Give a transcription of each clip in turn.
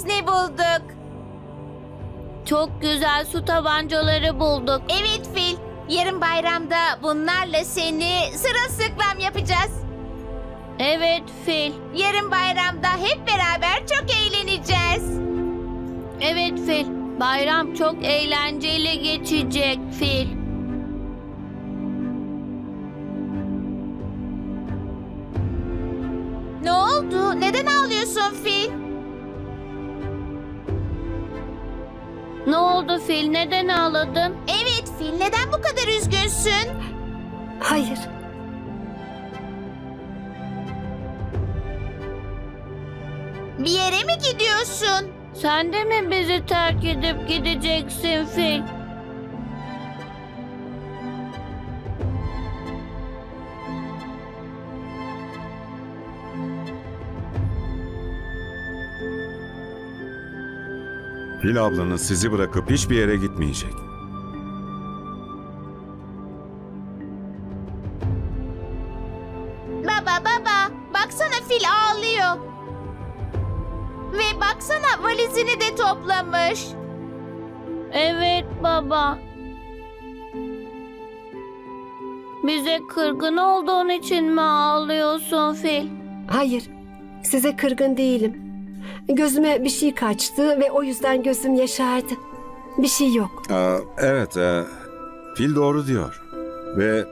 biz ne bulduk? Çok güzel su tabancaları bulduk. Evet Fil. Yarın bayramda bunlarla seni sırılsıklam yapacağız. Evet fil. Yarın bayramda hep beraber çok eğleneceğiz. Evet fil. Bayram çok eğlenceli geçecek fil. Ne oldu? Neden ağlıyorsun Fil? Ne oldu fil? Neden ağladın? Evet Fil. Neden bu kadar üzgünsün? Hayır. Bir yere mi gidiyorsun? Sen de mi bizi terk edip gideceksin fil? Fil ablanız sizi bırakıp hiçbir yere gitmeyecek. Baba baba. Baksana Fil ağlıyor. Ve baksana valizini de toplamış. Evet baba. Bize kırgın olduğun için mi ağlıyorsun fil? Hayır. Size kırgın değilim. Gözüme bir şey kaçtı ve o yüzden gözüm yaşardı. Bir şey yok. Aa, evet, e, fil doğru diyor. Ve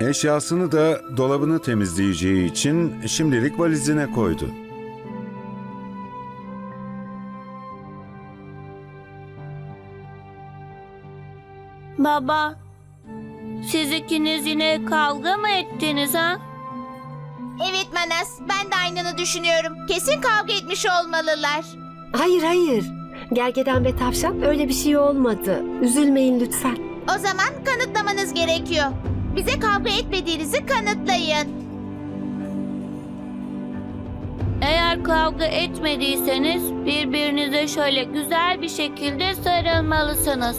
eşyasını da dolabını temizleyeceği için şimdilik valizine koydu. Baba, siz ikiniz yine kavga mı ettiniz ha? Evet Manas. Ben de aynını düşünüyorum. Kesin kavga etmiş olmalılar. Hayır hayır. Gergedan ve tavşan öyle bir şey olmadı. Üzülmeyin lütfen. O zaman kanıtlamanız gerekiyor. Bize kavga etmediğinizi kanıtlayın. Eğer kavga etmediyseniz birbirinize şöyle güzel bir şekilde sarılmalısınız.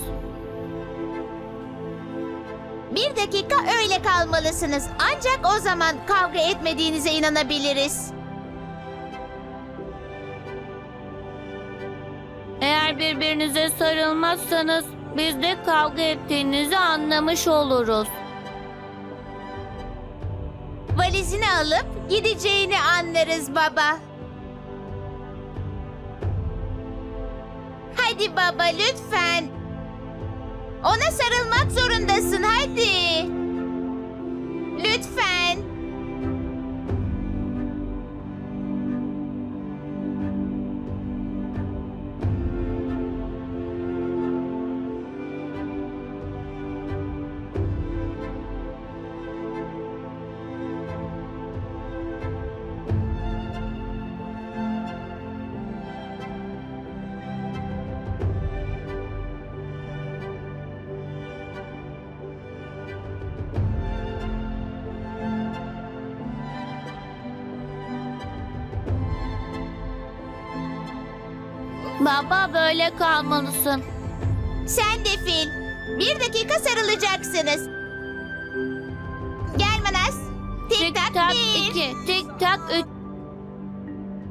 Bir dakika öyle kalmalısınız. Ancak o zaman kavga etmediğinize inanabiliriz. Eğer birbirinize sarılmazsanız biz de kavga ettiğinizi anlamış oluruz. Valizini alıp gideceğini anlarız baba. Hadi baba lütfen. Ona sarılmak zorundasın hadi. Lütfen. Baba böyle kalmalısın. Sen de fil. Bir dakika sarılacaksınız. Gel Manas. Tik, Tik tak, tak bir. iki, tik tak üç,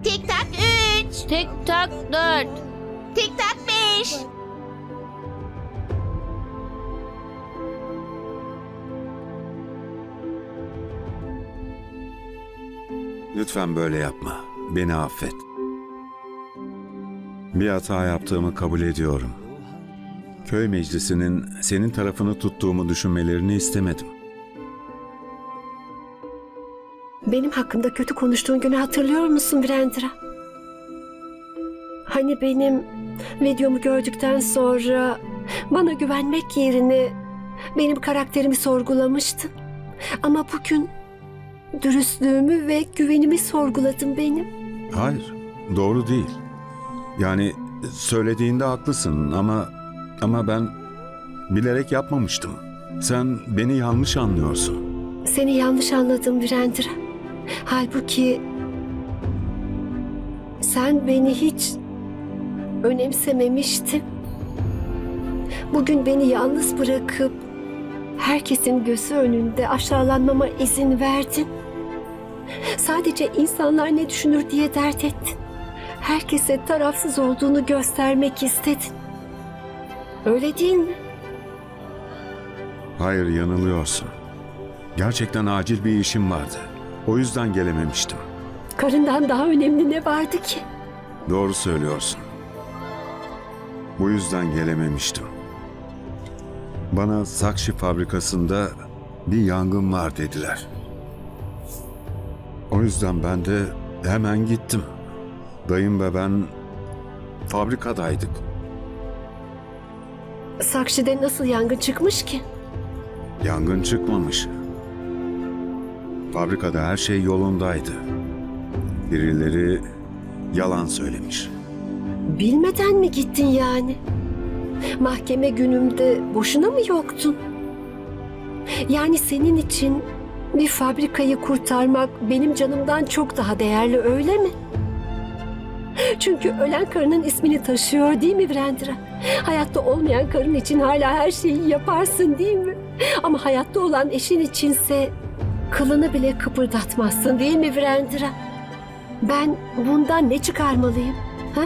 Tik tak üç. tik tak dört. Tik tak beş. Lütfen böyle yapma. Beni affet. Bir hata yaptığımı kabul ediyorum. Köy meclisinin senin tarafını tuttuğumu düşünmelerini istemedim. Benim hakkımda kötü konuştuğun günü hatırlıyor musun Brandra? Hani benim videomu gördükten sonra bana güvenmek yerine benim karakterimi sorgulamıştın. Ama bugün dürüstlüğümü ve güvenimi sorguladın benim. Hayır, doğru değil. Yani söylediğinde haklısın ama ama ben bilerek yapmamıştım. Sen beni yanlış anlıyorsun. Seni yanlış anladım Virendra. Halbuki sen beni hiç önemsememiştin. Bugün beni yalnız bırakıp herkesin gözü önünde aşağılanmama izin verdin. Sadece insanlar ne düşünür diye dert ettin. Herkese tarafsız olduğunu göstermek istedin. Öyle değil mi? Hayır yanılıyorsun. Gerçekten acil bir işim vardı. O yüzden gelememiştim. Karından daha önemli ne vardı ki? Doğru söylüyorsun. Bu yüzden gelememiştim. Bana Sakşi fabrikasında bir yangın var dediler. O yüzden ben de hemen gittim. Dayım ve ben fabrikadaydık. Sakşi'de nasıl yangın çıkmış ki? Yangın çıkmamış. Fabrikada her şey yolundaydı. Birileri yalan söylemiş. Bilmeden mi gittin yani? Mahkeme günümde boşuna mı yoktun? Yani senin için bir fabrikayı kurtarmak benim canımdan çok daha değerli öyle mi? Çünkü ölen karının ismini taşıyor değil mi Brandra? Hayatta olmayan karın için hala her şeyi yaparsın değil mi? Ama hayatta olan eşin içinse kılını bile kıpırdatmazsın değil mi Brandra? Ben bundan ne çıkarmalıyım? Ha?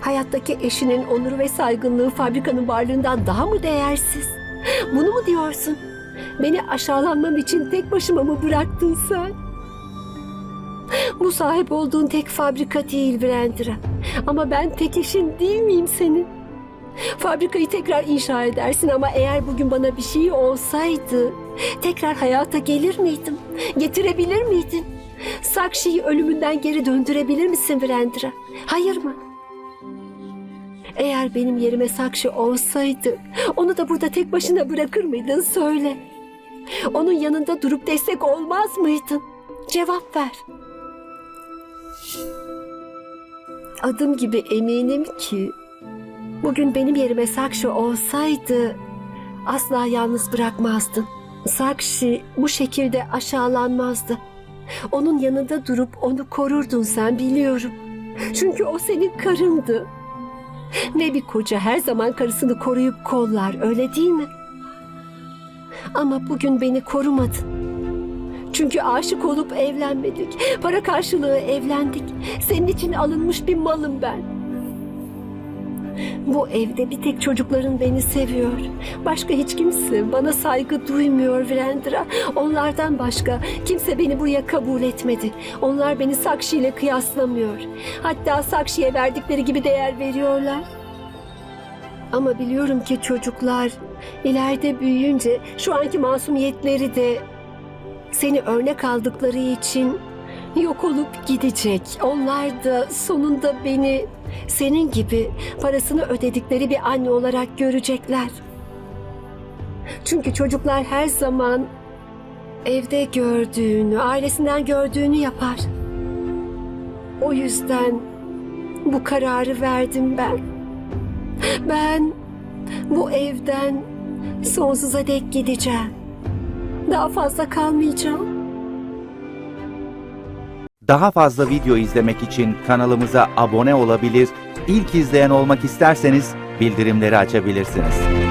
Hayattaki eşinin onuru ve saygınlığı fabrikanın varlığından daha mı değersiz? Bunu mu diyorsun? Beni aşağılanmam için tek başıma mı bıraktın sen? Bu sahip olduğun tek fabrika değil Brandra. Ama ben tek eşin değil miyim senin? Fabrikayı tekrar inşa edersin ama eğer bugün bana bir şey olsaydı tekrar hayata gelir miydim? Getirebilir miydin? Sakşi'yi ölümünden geri döndürebilir misin Brandra? Hayır mı? Eğer benim yerime Sakşi olsaydı onu da burada tek başına bırakır mıydın söyle. Onun yanında durup destek olmaz mıydın? Cevap ver. Adım gibi eminim ki bugün benim yerime Sakşi olsaydı asla yalnız bırakmazdın. Sakşi bu şekilde aşağılanmazdı. Onun yanında durup onu korurdun sen biliyorum. Çünkü o senin karındı. Ve bir koca her zaman karısını koruyup kollar öyle değil mi? Ama bugün beni korumadın. Çünkü aşık olup evlenmedik. Para karşılığı evlendik. Senin için alınmış bir malım ben. Bu evde bir tek çocukların beni seviyor. Başka hiç kimse bana saygı duymuyor Virendra. Onlardan başka kimse beni buraya kabul etmedi. Onlar beni Sakshi ile kıyaslamıyor. Hatta Sakshi'ye verdikleri gibi değer veriyorlar. Ama biliyorum ki çocuklar ileride büyüyünce şu anki masumiyetleri de seni örnek aldıkları için yok olup gidecek. Onlar da sonunda beni senin gibi parasını ödedikleri bir anne olarak görecekler. Çünkü çocuklar her zaman evde gördüğünü, ailesinden gördüğünü yapar. O yüzden bu kararı verdim ben. Ben bu evden sonsuza dek gideceğim. Daha fazla kalmayacağım. Daha fazla video izlemek için kanalımıza abone olabilir, ilk izleyen olmak isterseniz bildirimleri açabilirsiniz.